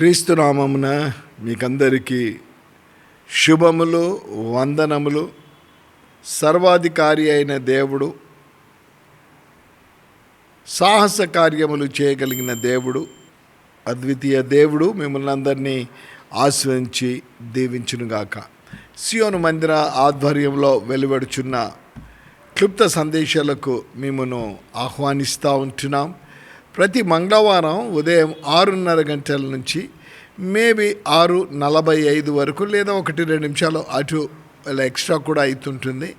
క్రీస్తునామమున మీకందరికీ శుభములు వందనములు. సర్వాధికారి అయిన దేవుడు సాహస కార్యములు చేయగలిగిన దేవుడు అద్వితీయ దేవుడు మిమ్మల్ని అందరినీ ఆశ్రయించి దీవించునుగాక. సియోను మందిర ఆధ్వర్యంలో వెలువడుచున్న క్లుప్త సందేశాలకు మిమ్మను ఆహ్వానిస్తూ ఉంటున్నాం. ప్రతి మంగళవారం ఉదయం ఆరున్నర గంటల నుంచి మేబీ ఆరు నలభై ఐదు వరకు లేదా ఒకటి రెండు నిమిషాలు అటు అలా ఎక్స్ట్రా కూడా అవుతుంటుంది.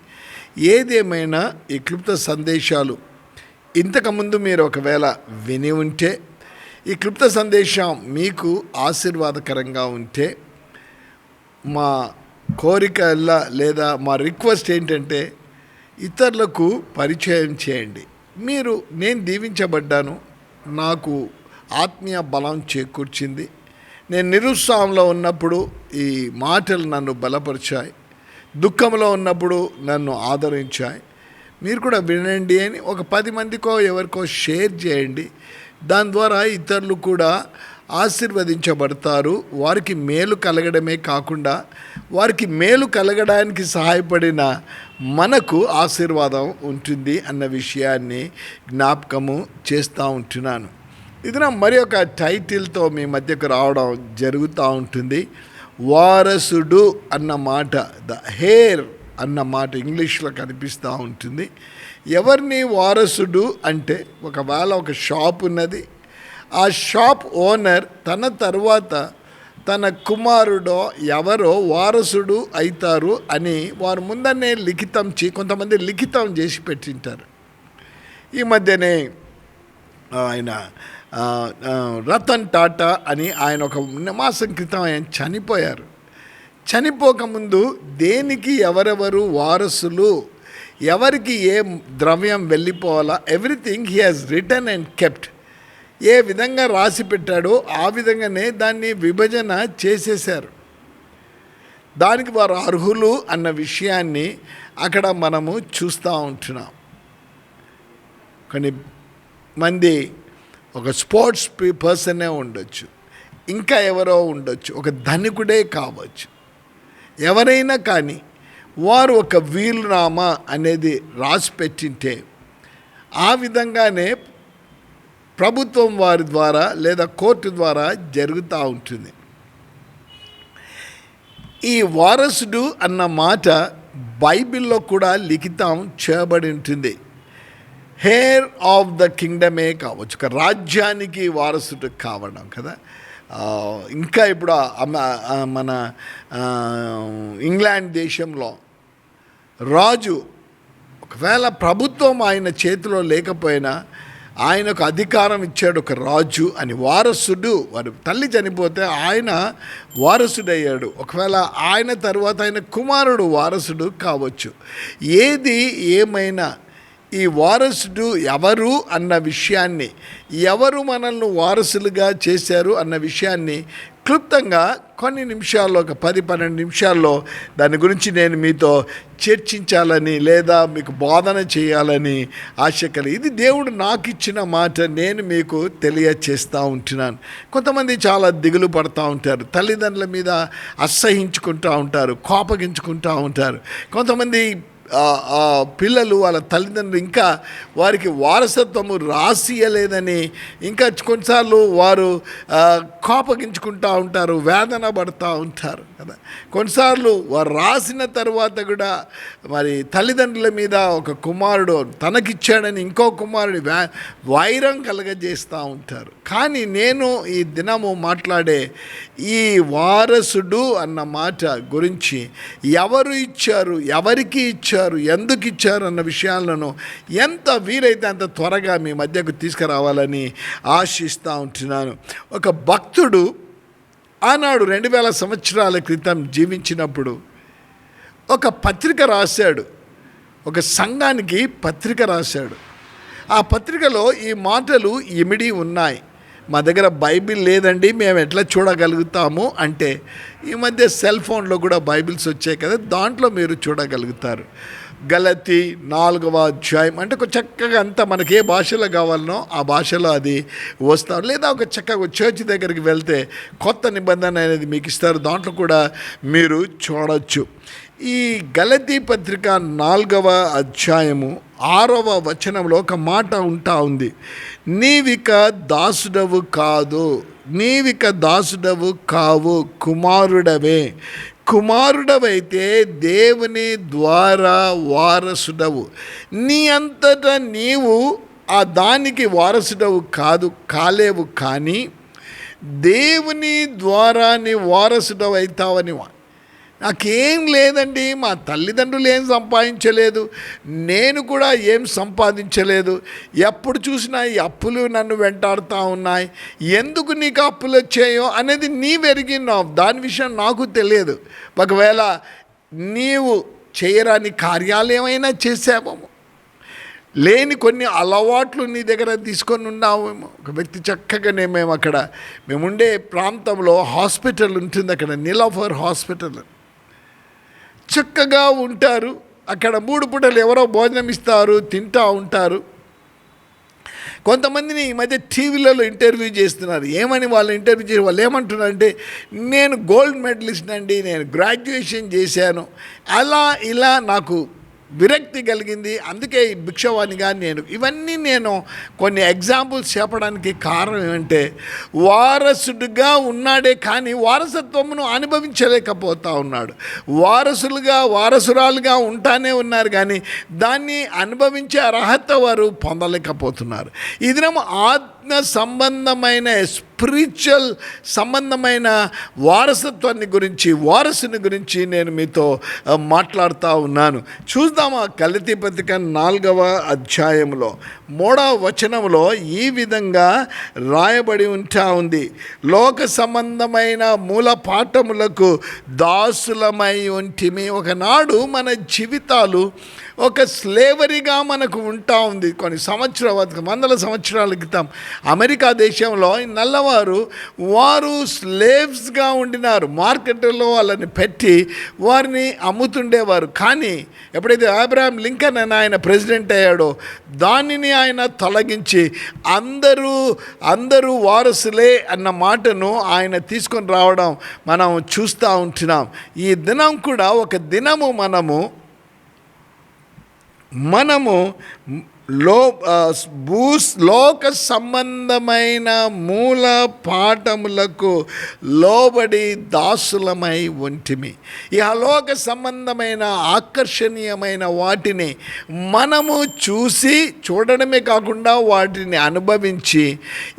ఏదేమైనా ఈ క్లుప్త సందేశాలు ఇంతకుముందు మీరు ఒకవేళ విని ఉంటే ఈ క్లుప్త సందేశం మీకు ఆశీర్వాదకరంగా ఉంటే మా కోరికల్లా లేదా మా రిక్వెస్ట్ ఏంటంటే ఇతరులకు పరిచయం చేయండి. మీరు నేను దీవించబడ్డాను. నాకు ఆత్మీయ బలం చేకూర్చింది. నేను నిరుత్సాహంలో ఉన్నప్పుడు ఈ మాటలు నన్ను బలపరిచాయి. దుఃఖంలో ఉన్నప్పుడు నన్ను ఆదరించాయి. మీరు కూడా వినండి అని ఒక పది మందికో ఎవరికో షేర్ చేయండి. దాని ద్వారా ఇతరులు కూడా ఆశీర్వదించబడతారు. వారికి మేలు కలగడమే కాకుండా వారికి మేలు కలగడానికి సహాయపడిన మనకు ఆశీర్వాదం ఉంటుంది అన్న విషయాన్ని జ్ఞాపకము చేస్తూ ఉంటున్నాను. ఇది నా మరి ఒక టైటిల్తో మీ మధ్యకు రావడం జరుగుతూ ఉంటుంది. వారసుడు అన్న మాట ద హేర్ అన్న మాట ఇంగ్లీష్లో కనిపిస్తూ ఉంటుంది. ఎవరిని వారసుడు అంటే ఒకవేళ ఒక షాప్ ఉన్నది ఆ షాప్ ఓనర్ తన తర్వాత తన కుమారుడో ఎవరో వారసుడు అవుతారు అని వారు ముందనే లిఖితం చే కొంతమంది లిఖితం చేసి పెట్టింటారు. ఈ మధ్యనే ఆయన రతన్ టాటా అని ఆయన ఒక మాసం క్రితం ఆయన చనిపోయారు. చనిపోకముందు దేనికి ఎవరెవరు వారసులు ఎవరికి ఏ ద్రవ్యం వెళ్ళిపోవాలా everything he has return and kept. ఏ విధంగా రాసి పెట్టాడో ఆ విధంగానే దాన్ని విభజన చేసేశారు. దానికి వారు అర్హులు అన్న విషయాన్ని అక్కడ మనము చూస్తూ ఉంటున్నాం. కొన్ని మంది ఒక స్పోర్ట్స్ పర్సనే ఉండొచ్చు ఇంకా ఎవరో ఉండొచ్చు ఒక ధనికుడే కావచ్చు. ఎవరైనా కానీ వారు ఒక వీలునామా అనేది రాసి పెట్టింటే ఆ విధంగానే ప్రభుత్వం వారి ద్వారా లేదా కోర్టు ద్వారా జరుగుతూ ఉంటుంది. ఈ వారసుడు అన్న మాట బైబిల్లో కూడా లిఖితం చేయబడి ఉంటుంది. హేర్ ఆఫ్ ద కింగ్డమే కావచ్చు ఒక రాజ్యానికి వారసుడు కావడం కదా. ఇంకా ఇప్పుడు మన ఇంగ్లాండ్ దేశంలో రాజు ఒకవేళ ప్రభుత్వం ఆయన చేతిలో లేకపోయినా ఆయనకు అధికారం ఇచ్చాడు ఒక రాజు అని వారసుడు వారి తల్లి చనిపోతే ఆయన వారసుడయ్యాడు. ఒకవేళ ఆయన తర్వాత ఆయన కుమారుడు వారసుడు కావచ్చు. ఏది ఏమైనా ఈ వారసుడు ఎవరు అన్న విషయాన్ని ఎవరు మనల్ని వారసులుగా చేశారు అన్న విషయాన్ని క్లుప్తంగా కొన్ని నిమిషాల్లో ఒక పది పన్నెండు నిమిషాల్లో దాని గురించి నేను మీతో చర్చించాలని లేదా మీకు బోధన చేయాలని ఆశ కలిగి ఇది దేవుడు నాకు ఇచ్చిన మాట నేను మీకు తెలియచేస్తూ ఉంటున్నాను. కొంతమంది చాలా దిగులు పడుతూ ఉంటారు తల్లిదండ్రుల మీద అసహించుకుంటూ ఉంటారు కోపగించుకుంటూ ఉంటారు. కొంతమంది పిల్లలు వాళ్ళ తల్లిదండ్రులు ఇంకా వారికి వారసత్వము రాసియలేదని ఇంకా కొన్నిసార్లు వారు కోపగించుకుంటూ ఉంటారు వేదన పడుతూ ఉంటారు కదా. కొన్నిసార్లు వారు రాసిన తర్వాత కూడా మరి తల్లిదండ్రుల మీద ఒక కుమారుడు తనకిచ్చాడని ఇంకో కుమారుడు వ్యా వైరం కలగజేస్తూ ఉంటారు. కానీ నేను ఈ దినము మాట్లాడే ఈ వారసుడు అన్న మాట గురించి ఎవరు ఇచ్చారు ఎవరికి ఇచ్చారు ఎందుకు ఇచ్చారు అన్న విషయాలను ఎంత వీలైతే అంత త్వరగా మీ మధ్యకు తీసుకురావాలని ఆశిస్తూ ఉంటున్నాను. ఒక భక్తుడు ఆనాడు రెండు వేల సంవత్సరాల క్రితం జీవించినప్పుడు ఒక పత్రిక రాశాడు. ఒక సంఘానికి పత్రిక రాశాడు. ఆ పత్రికలో ఈ మాటలు ఇమిడి ఉన్నాయి. మా దగ్గర బైబిల్ లేదండి మేము ఎట్లా చూడగలుగుతాము అంటే ఈ మధ్య సెల్ ఫోన్లో కూడా బైబిల్స్ వచ్చాయి కదా దాంట్లో మీరు చూడగలుగుతారు. గలతి నాలుగవ అధ్యాయం. అంటే ఒక చక్కగా అంతా మనకి ఏ భాషలో కావాలనో ఆ భాషలో అది వస్తారు లేదా ఒక చక్కగా చర్చ్ దగ్గరికి వెళ్తే కొత్త నిబంధన అనేది మీకు ఇస్తారు. దాంట్లో కూడా మీరు చూడొచ్చు. ఈ గలతీ పత్రిక నాలుగవ అధ్యాయము ఆరవ వచనంలో ఒక మాట ఉంటా ఉంది. నీవిక దాసుడవు కాదు. నీవిక దాసుడవు కావు కుమారుడవే. కుమారుడవైతే దేవుని ద్వారా వారసుడవు. నీ అంతటా నీవు ఆ దానికి వారసుడవు కాదు కాలేవు కానీ దేవుని ద్వారా నీ వారసుడవు అవుతావని నాకేం లేదండి మా తల్లిదండ్రులు ఏం సంపాదించలేదు నేను కూడా ఏం సంపాదించలేదు. ఎప్పుడు చూసినా ఈ అప్పులు నన్ను వెంటాడుతూ ఉన్నాయి. ఎందుకు నీకు అప్పులు వచ్చాయో అనేది నీ వెరిగినావు దాని విషయం నాకు తెలియదు. ఒకవేళ నీవు చేయరాని కార్యాలు ఏమైనా చేసావేమో లేని కొన్ని అలవాట్లు నీ దగ్గర తీసుకొని ఉన్నావేమో. ఒక వ్యక్తి చక్కగానే మేము అక్కడ మేముండే ప్రాంతంలో హాస్పిటల్ ఉంటుంది అక్కడ నీలాఫర్ హాస్పిటల్ చక్కగా ఉంటారు. అక్కడ మూడు పూటలు ఎవరో భోజనం ఇస్తారు తింటూ ఉంటారు. కొంతమందిని ఈ మధ్య టీవీలలో ఇంటర్వ్యూ చేస్తున్నారు. ఏమని వాళ్ళు ఇంటర్వ్యూ చేసి వాళ్ళు ఏమంటున్నారంటే నేను గోల్డ్ మెడలిస్ట్ అండి నేను గ్రాడ్యుయేషన్ చేశాను. అలా ఇలా నాకు విరక్తి కలిగింది. అందుకే ఈ భిక్షవాణిగా నేను ఇవన్నీ నేను కొన్ని ఎగ్జాంపుల్స్ చెప్పడానికి కారణం ఏంటంటే వారసుడిగా ఉన్నాడే కానీ వారసత్వమును అనుభవించలేకపోతా ఉన్నాడు. వారసులుగా వారసురాలుగా ఉంటానే ఉన్నారు కానీ దాన్ని అనుభవించే అర్హత వారు పొందలేకపోతున్నారు. ఈ ఆత్మ ఆత్మ సంబంధమైన స్పిరిచువల్ సంబంధమైన వారసత్వాన్ని గురించి వారసుని గురించి నేను మీతో మాట్లాడుతూ ఉన్నాను. చూద్దామా కలితి పత్రిక నాలుగవ అధ్యాయంలో మూడవ వచనంలో ఈ విధంగా రాయబడి ఉంటా ఉంది. లోక సంబంధమైన మూల పాఠములకు దాసులమై ఉంటిమి. ఒకనాడు మన జీవితాలు ఒక స్లేవరీగా మనకు ఉంటా ఉంది. కొన్ని సంవత్సరాల వందల సంవత్సరాల క్రితం అమెరికా దేశంలో నల్లవారు వారు స్లేవ్స్గా ఉండినారు. మార్కెట్లో వాళ్ళని పెట్టి వారిని అమ్ముతుండేవారు. కానీ ఎప్పుడైతే అబ్రాహం లింకన్ అని ఆయన ప్రెసిడెంట్ అయ్యాడో దానిని ఆయన తొలగించి అందరూ అందరూ వారసులే అన్న మాటను ఆయన తీసుకొని రావడం మనం చూస్తూ ఉంటున్నాం. ఈ దినం కూడా ఒక దినము మనము మనము లో భూ లోక సంబంధమైన మూల పాఠములకు లోబడి దాసులమై ఉంటిమి. ఈ అలోక సంబంధమైన ఆకర్షణీయమైన వాటిని మనము చూసి చూడడమే కాకుండా వాటిని అనుభవించి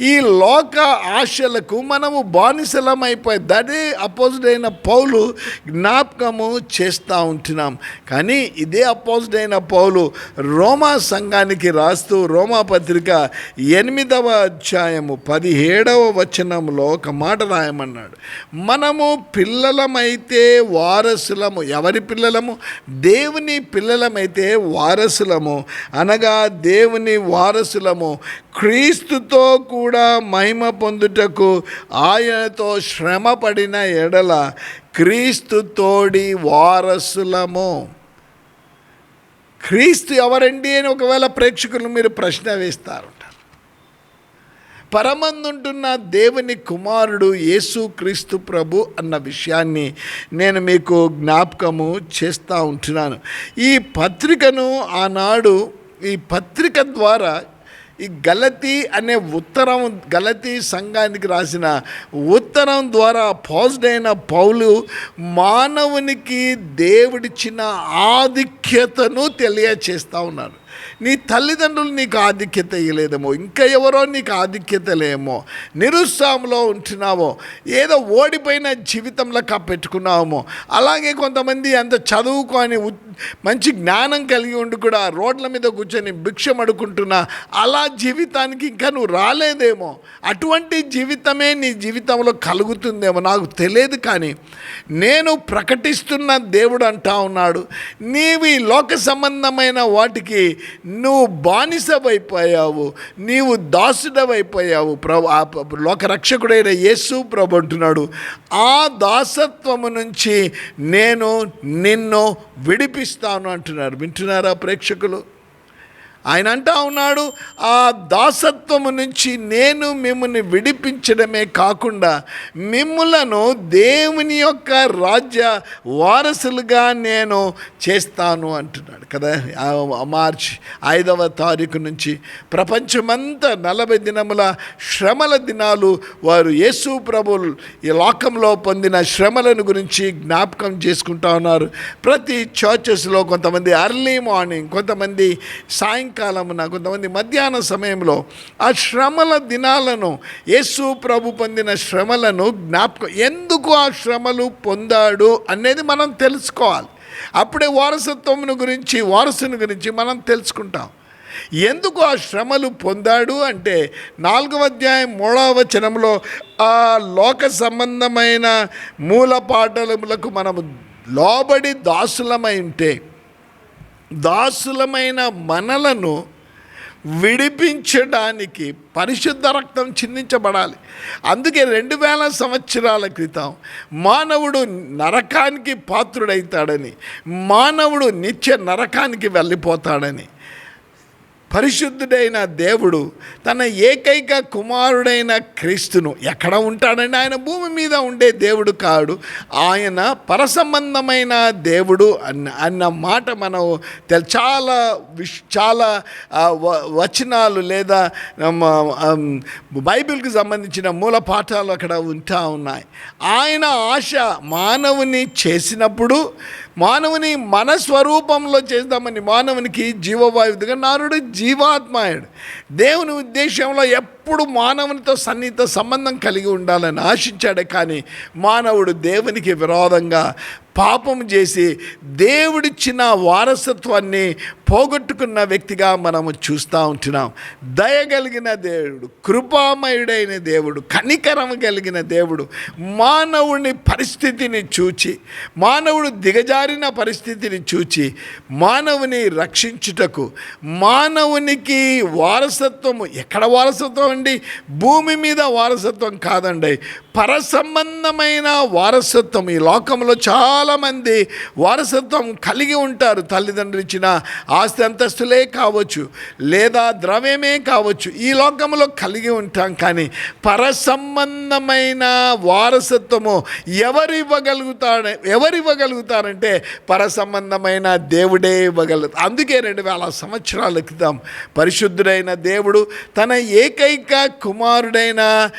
ఈ లోక ఆశలకు మనము బానిసలమైపోయి దడే అపోజిట్ అయిన పౌలు జ్ఞాపకము చేస్తూ ఉంటున్నాం. కానీ ఇదే అపోజిట్ అయిన పౌలు రోమా సంఘానికి రాస్తూ రోమా పత్రిక ఎనిమిదవ అధ్యాయము పదిహేడవ వచనంలో ఒక మాట రాయమన్నాడు. మనము పిల్లలమైతే వారసులము. ఎవరి పిల్లలము? దేవుని పిల్లలమైతే వారసులము. అనగా దేవుని వారసులము క్రీస్తుతో కూడా మహిమ పొందుటకు ఆయనతో శ్రమ పడిన ఎడల క్రీస్తు తోడి వారసులము. క్రీస్తు ఎవరండి అని ఒకవేళ ప్రేక్షకులు మీరు ప్రశ్న వేస్తారంటారు పరమందుంటున్న దేవుని కుమారుడు యేసు క్రీస్తు ప్రభు అన్న విషయాన్ని నేను మీకు జ్ఞాపకము చేస్తూ ఉంటున్నాను. ఈ పత్రికను ఆనాడు ఈ పత్రిక ద్వారా ఈ గలతీ అనే ఉత్తరం గలతీ సంఘానికి రాసిన ఉత్తరం ద్వారా పాజిటివ్ అయిన పౌలు మానవునికి దేవుడిచ్చిన ఆధిక్యతను తెలియచేస్తూ ఉన్నారు నీ తల్లిదండ్రులు నీకు ఆధిక్యత ఇవ్వలేదేమో ఇంకా ఎవరో నీకు ఆధిక్యత లేమో నిరుత్సాహంలో ఉంటున్నావో ఏదో ఓడిపోయిన జీవితంలో పెట్టుకున్నావేమో అలాగే కొంతమంది అంత చదువుకొని మంచి జ్ఞానం కలిగి ఉండి కూడా రోడ్ల మీద కూర్చొని భిక్షం అడుకుంటున్నా అలా జీవితానికి ఇంకా నువ్వు రాలేదేమో. అటువంటి జీవితమే నీ జీవితంలో కలుగుతుందేమో నాకు తెలియదు కానీ నేను ప్రకటిస్తున్న దేవుడు అంటా ఉన్నాడు నీవి లోక సంబంధమైన వాటికి నువ్వు బానిసవైపోయావు నీవు దాసుడవైపోయావు. ప్రభు ఆ లోకరక్షకుడైన యేసు ప్రభు అంటున్నాడు ఆ దాసత్వము నుంచి నేను నిన్ను విడిపిస్తాను అంటున్నారు. వింటున్నారా ప్రేక్షకులు? ఆయన అంటా ఉన్నాడు ఆ దాసత్వము నుంచి నేను మిమ్మల్ని విడిపించడమే కాకుండా మిమ్ములను దేవుని యొక్క రాజ్య వారసులుగా నేను చేస్తాను అంటున్నాడు. కదా మార్చ్ మార్చి ఐదవ తారీఖు నుంచి ప్రపంచమంతా నలభై దినముల శ్రమల దినాలు వారు యేసు ప్రభు ఈ లోకంలో పొందిన శ్రమలను గురించి జ్ఞాపకం చేసుకుంటా ఉన్నారు. ప్రతి చర్చెస్లో కొంతమంది అర్లీ మార్నింగ్ కొంతమంది సాయంకాలమున కొంతమంది మధ్యాహ్న సమయంలో ఆ శ్రమల దినాలను యేసు ప్రభు పొందిన శ్రమలను జ్ఞాపకం ఎందుకు ఆ శ్రమలు పొందాడు అనేది మనం తెలుసుకోవాలి. అప్పుడే వారసత్వమును గురించి వారసుని గురించి మనం తెలుసుకుంటాం. ఎందుకు ఆ శ్రమలు పొందాడు అంటే నాలుగవ అధ్యాయం మూడవ వచనంలో ఆ లోక సంబంధమైన మూల పాటలములకు మనము లోబడి దాసులమై ఉంటే దాసులమైన మనలను విడిపించడానికి పరిశుద్ధ రక్తం చిందించబడాలి. అందుకే రెండు వేల సంవత్సరాల క్రితం మానవుడు నరకానికి పాత్రుడైతాడని మానవుడు నిత్య నరకానికి వెళ్ళిపోతాడని పరిశుద్ధుడైన దేవుడు తన ఏకైక కుమారుడైన క్రీస్తును ఎక్కడ ఉంటాడండి? ఆయన భూమి మీద ఉండే దేవుడు కాడు. ఆయన పరసంబంధమైన దేవుడు అన్న అన్న మాట మనం చాలా విష్ చాలా వచనాలు లేదా బైబిల్కి సంబంధించిన మూల పాఠాలు అక్కడ ఉంటా ఉన్నాయి. ఆయన ఆశ మానవుని చేసినప్పుడు మానవుని మన స్వరూపంలో చేద్దామని మానవునికి జీవవాయువుగా నారుడు జీవాత్మాయుడు. దేవుని ఉద్దేశంలో ఎప్పుడు మానవునితో సన్నిహిత సంబంధం కలిగి ఉండాలని ఆశించాడే కానీ మానవుడు దేవునికి విరోధంగా పాపం చేసి దేవుడిచ్చిన వారసత్వాన్ని పోగొట్టుకున్న వ్యక్తిగా మనము చూస్తూ ఉంటున్నాం. దయగలిగిన దేవుడు కృపామయుడైన దేవుడు కనికరం కలిగిన దేవుడు మానవుని పరిస్థితిని చూచి మానవుడు దిగజారిన పరిస్థితిని చూచి మానవుని రక్షించుటకు మానవునికి వారసత్వము ఎక్కడ వారసత్వం అండి భూమి మీద వారసత్వం కాదండి. పరసంబంధమైన వారసత్వం. ఈ లోకంలో చాలామంది వారసత్వం కలిగి ఉంటారు. తల్లిదండ్రులు ఇచ్చిన ఆస్తి అంతస్తులే కావచ్చు లేదా ద్రవ్యమే కావచ్చు. ఈ లోకంలో కలిగి ఉంటాం కానీ పరసంబంధమైన వారసత్వము ఎవరు ఇవ్వగలుగుతాడు ఎవరు ఇవ్వగలుగుతారంటే పరసంబంధమైన దేవుడే ఇవ్వగలుగుతారు అందుకే రెండు వేల సంవత్సరాల క్రితం పరిశుద్ధుడైన దేవుడు తన ఏకైక కుమారుడైన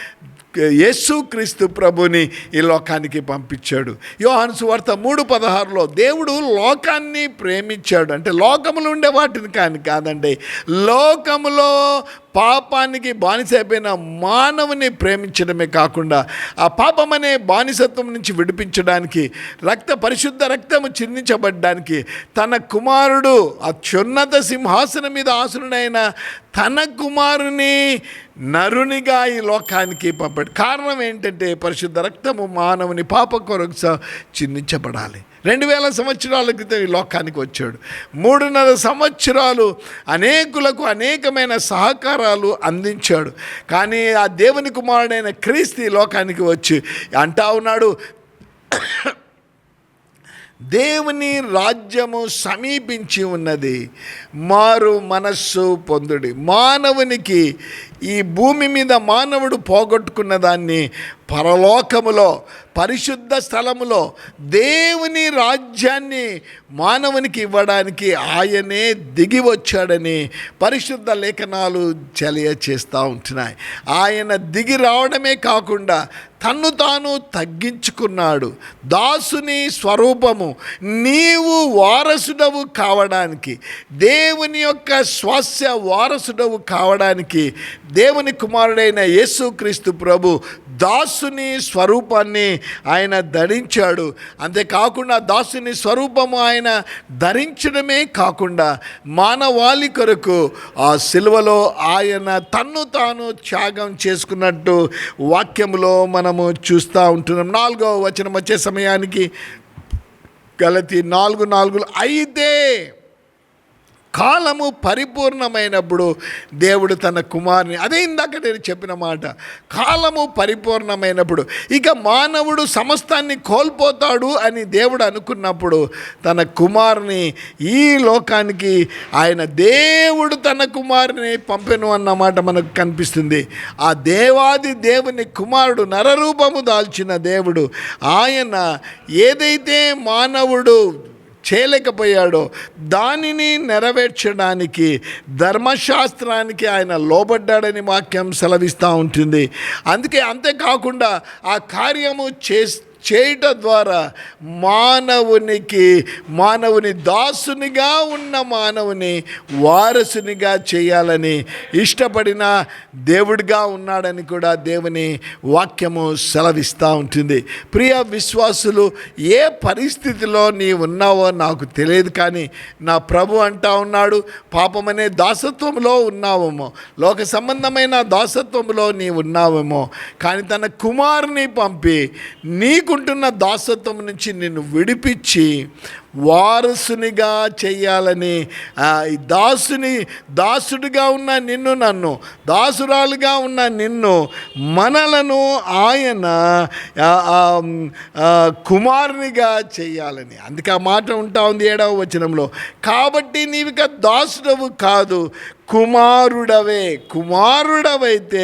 యేసుక్రీస్తు ప్రభుని ఈ లోకానికి పంపించాడు. యోహాను సువార్త మూడు పదహారులో దేవుడు లోకాన్ని ప్రేమించాడు. అంటే లోకములు ఉండే వాటిని కాని కాదండి. లోకములో పాపానికి బానిస అయిపోయిన మానవుని ప్రేమించడమే కాకుండా ఆ పాపం అనే బానిసత్వం నుంచి విడిపించడానికి రక్త పరిశుద్ధ రక్తము చిందించబడ్డానికి తన కుమారుడు అత్యున్నత సింహాసనం మీద ఆసురుడైన తన కుమారుని నరునిగా ఈ లోకానికి పంపాడు. కారణం ఏంటంటే పరిశుద్ధ రక్తము మానవుని పాప కొరకు చిందించబడాలి. రెండు వేల సంవత్సరాల క్రితం ఈ లోకానికి వచ్చాడు. మూడున్నర సంవత్సరాలు అనేకులకు అనేకమైన సహకారాలు అందించాడు. కానీ ఆ దేవుని కుమారుడైన క్రీస్తు లోకానికి వచ్చి అంటా ఉన్నాడు దేవుని రాజ్యము సమీపించి ఉన్నది మారు మనస్సు పొందుడి. మానవునికి ఈ భూమి మీద మానవుడు పోగొట్టుకున్న దాన్ని పరలోకములో పరిశుద్ధ స్థలములో దేవుని రాజ్యాన్ని మానవునికి ఇవ్వడానికి ఆయనే దిగి వచ్చాడని పరిశుద్ధ లేఖనాలు తెలియచేస్తూ ఉంటున్నాయి. ఆయన దిగి రావడమే కాకుండా తన్ను తాను తగ్గించుకున్నాడు. దాసుని స్వరూపము నీవు వారసుడవు కావడానికి దేవుని యొక్క స్వాస్య వారసుడవు కావడానికి దేవుని కుమారుడైన యేసుక్రీస్తు ప్రభు దాసుని స్వరూపాన్ని ఆయన ధరించాడు. అంతేకాకుండా దాసుని స్వరూపము ఆయన ధరించడమే కాకుండా మానవాళి కొరకు ఆ సిలువలో ఆయన తన్ను తాను త్యాగం చేసుకున్నట్టు వాక్యంలో మనము చూస్తూ ఉంటున్నాం. నాలుగో వచనం వచ్చే సమయానికి గలతి నాలుగు నాలుగు అయితే కాలము పరిపూర్ణమైనప్పుడు దేవుడు తన కుమారుని అదే ఇందాక నేను చెప్పిన మాట కాలము పరిపూర్ణమైనప్పుడు ఇక మానవుడు సమస్తాన్ని కోల్పోతాడు అని దేవుడు అనుకున్నప్పుడు తన కుమారుని ఈ లోకానికి ఆయన దేవుడు తన కుమారుని పంపెను అన్నమాట మనకు కనిపిస్తుంది. ఆ దేవాది దేవుని కుమారుడు నరరూపము దాల్చిన దేవుడు ఆయన ఏదైతే మానవుడు చేయలేకపోయాడో దానిని నెరవేర్చడానికి ధర్మశాస్త్రానికి ఆయన లోబడ్డాడని వాక్యం సెలవిస్తూ ఉంటుంది. అందుకే అంతేకాకుండా ఆ కార్యము చేసి చేయట ద్వారా మానవునికి మానవుని దాసునిగా ఉన్న మానవుని వారసునిగా చేయాలని ఇష్టపడిన దేవుడిగా ఉన్నాడని కూడా దేవుని వాక్యము సెలవిస్తూ ఉంటుంది. ప్రియ విశ్వాసులు ఏ పరిస్థితిలో నీ ఉన్నావో నాకు తెలియదు కానీ నా ప్రభు అంటా ఉన్నాడు పాపమనే దాసత్వంలో ఉన్నావేమో లోక సంబంధమైన దాసత్వంలో నీ ఉన్నావేమో కానీ తన కుమారుని పంపి నీకు నీకుంటున్న దాసత్వం నుంచి నిన్ను విడిపించి వారసునిగా చేయాలని దాసుని దాసుడిగా ఉన్న నిన్ను నన్ను దాసురాలుగా ఉన్న నిన్ను మనలను ఆయన కుమారునిగా చేయాలని. అందుకే ఆ మాట ఉంటా ఉంది ఏడవ వచనంలో. కాబట్టి నీవిక దాసుడవు కాదు కుమారుడవే కుమారుడవైతే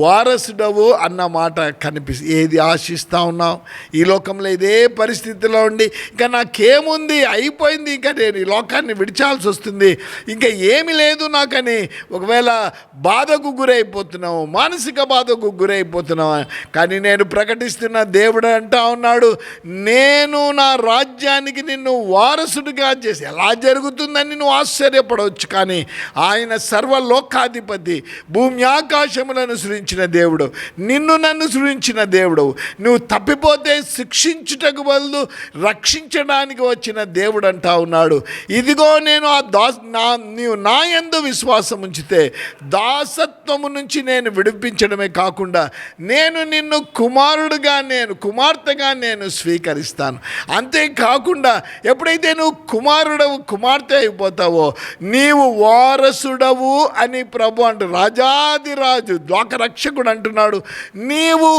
వారసుడవు అన్న మాట కనిపిస్తుంది ఏది ఆశిస్తూ ఉన్నావు? ఈ లోకంలో ఇదే పరిస్థితిలో ఉండి ఇంకా నాకేముంది? అయిపోయింది. ఇంకా నేను ఈ లోకాన్ని విడిచాల్సి వస్తుంది. ఇంకా ఏమి లేదు నాకని. ఒకవేళ బాధకు గురైపోతున్నావు మానసిక బాధకు గురైపోతున్నావు కానీ నేను ప్రకటిస్తున్న దేవుడు అంటా ఉన్నాడు నేను నా రాజ్యానికి నిన్ను వారసుడిగా చేసి ఎలా జరుగుతుందని నువ్వు ఆశ్చర్యపడవచ్చు కానీ ఆయన సర్వలోకాధిపతి భూమి ఆకాశములను సృజించిన దేవుడు నిన్ను నన్ను సృజించిన దేవుడు నువ్వు తప్పిపోతే శిక్షించుటకు బదులు రక్షించడానికి వచ్చి వచ్చిన దేవుడు అంటా ఉన్నాడు ఇదిగో నేను ఆ దాస్ నా నీవు నా ఎందు విశ్వాసం ఉంచితే దాసత్వము నుంచి నేను విడిపించడమే కాకుండా నేను నిన్ను కుమారుడుగా నేను కుమార్తెగా నేను స్వీకరిస్తాను. అంతేకాకుండా ఎప్పుడైతే నువ్వు కుమారుడవు కుమార్తె అయిపోతావో నీవు వారసుడవు అని ప్రభు అంటు రాజాదిరాజు ద్వాకరక్షకుడు అంటున్నాడు నీవు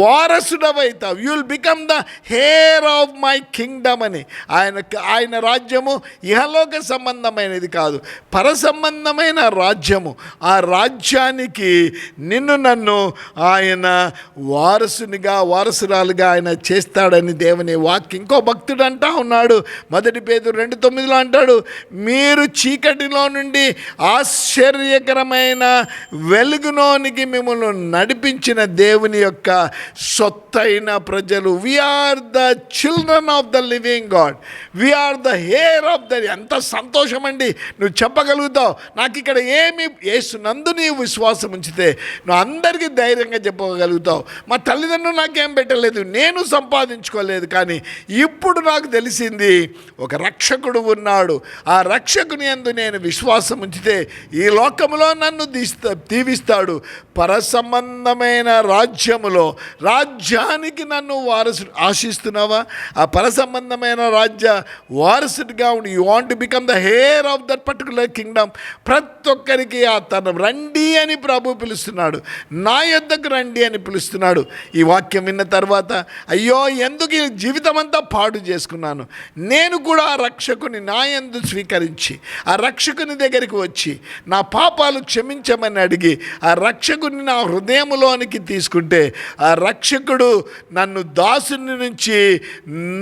వారసుడవైతావు. You will become the heir of my kingdom అని ఆయన ఆయన రాజ్యము ఇహలోక సంబంధమైనది కాదు పర సంబంధమైన రాజ్యము. ఆ రాజ్యానికి నిన్ను నన్ను ఆయన వారసునిగా వారసురాలుగా ఆయన చేస్తాడని దేవుని వాక్యం. ఇంకో భక్తుడు అంటా ఉన్నాడు మొదటి పేరు రెండు తొమ్మిదిలో అంటాడు మీరు చీకటిలో నుండి ఆశ్చర్యకరమైన వెలుగులోనికి మిమ్మల్ని నడిపించిన దేవుని యొక్క సొత్తైన ప్రజలు. We are the children of the living God we are the heir of the ఎంత సంతోషం అండి నువ్వు చెప్పగలుగుతావు. నాకు ఇక్కడ ఏమి యేసునందు నీవు విశ్వాసం ఉంచితే నువ్వు అందరికీ ధైర్యంగా చెప్పగలుగుతావు. మా తల్లిదండ్రులు నాకేం పెట్టలేదు నేను సంపాదించుకోలేదు కానీ ఇప్పుడు నాకు తెలిసింది ఒక రక్షకుడు ఉన్నాడు. ఆ రక్షకుని ఎందు నేను విశ్వాసం ఉంచితే ఈ లోకములో నన్ను దీస్తా దీవిస్తాడు. పర సంబంధమైన రాజ్యములో రాజ్యానికి నన్ను వారసు ఆశిస్తున్నావా? ఆ పర సంబంధమైన రాజ్య వారసుడిగా ఉండి you want become the heir of that particular kingdom ప్రతి ఒక్కరికి ఆ తన రండి అని ప్రభు పిలుస్తున్నాడు. నా యొద్దకు రండి అని పిలుస్తున్నాడు. ఈ వాక్యం విన్న తర్వాత అయ్యో ఎందుకు ఈ జీవితం అంతా పాడు చేసుకున్నాను? నేను కూడా ఆ రక్షకుని నా యందు స్వీకరించి ఆ రక్షకుని దగ్గరికి వచ్చి నా పాపాలు క్షమించమని అడిగి ఆ రక్షకుని నా హృదయంలోనికి తీసుకుంటే ఆ రక్షకుడు నన్ను దాసుని నుంచి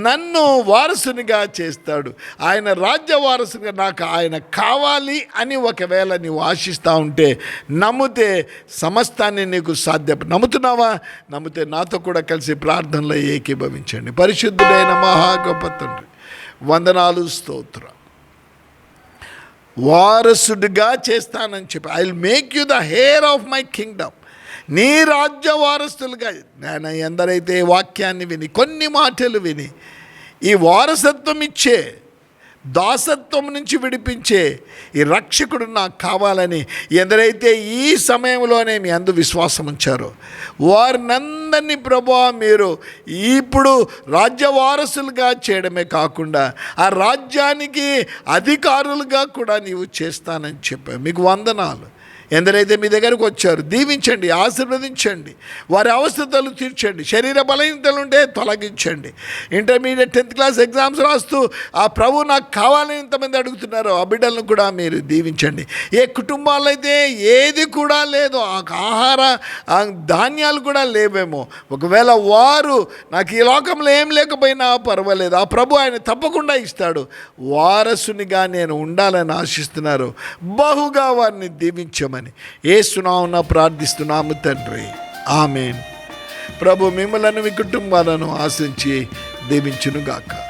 నన్ను వారసునిగా చేస్తాడు. ఆయన రాజ్య వారసుగా నాకు ఆయన కావాలి అని ఒకవేళ నీవు ఆశిస్తూ ఉంటే నమ్మితే సమస్తాన్ని నీకు సాధ్య నమ్ముతున్నావా? నమ్మితే నాతో కూడా కలిసి ప్రార్థనలో ఏకీభవించండి. పరిశుద్ధుడైన మహా తండ్రి వందనాలు స్తోత్ర. వారసుడిగా చేస్తానని చెప్పి I will make you the heir of my kingdom నీ రాజ్య వారసులుగా నేను ఎందరైతే వాక్యాన్ని విని కొన్ని మాటలు విని ఈ వారసత్వం ఇచ్చే దాసత్వం నుంచి విడిపించే ఈ రక్షకుడు నాకు కావాలని ఎందరైతే ఈ సమయంలోనే మీ అందు విశ్వాసం ఉంచారో వారినందరినీ ప్రభా మీరు ఇప్పుడు రాజ్య వారసులుగా చేయడమే కాకుండా ఆ రాజ్యానికి అధికారులుగా కూడా నీవు చేస్తానని చెప్పావు. మీకు వందనాలు. ఎందరైతే మీ దగ్గరకు వచ్చారు దీవించండి ఆశీర్వదించండి వారి అవస్థతలు తీర్చండి శరీర బలహీనతలు ఉంటే తొలగించండి. ఇంటర్మీడియట్ టెన్త్ క్లాస్ ఎగ్జామ్స్ రాస్తూ ఆ ప్రభు నాకు కావాలని ఇంతమంది అడుగుతున్నారో ఆ బిడ్డలను కూడా మీరు దీవించండి. ఏ కుటుంబాల్లో అయితే ఏది కూడా లేదు ఆ ఆహార ధాన్యాలు కూడా లేవేమో ఒకవేళ వారు నాకు ఈ లోకంలో ఏం లేకపోయినా పర్వాలేదు ఆ ప్రభు ఆయన తప్పకుండా ఇస్తాడు. వారసునిగా నేను ఉండాలని ఆశిస్తున్నారు. బహుగా వారిని దీవించమని. ఏ సునావ్ ప్రార్థిస్తున్నాము తండ్రి. ఆమెన్. ప్రభు మిమ్మలను మీ కుటుంబాలను ఆశించి దీవించునుగాక.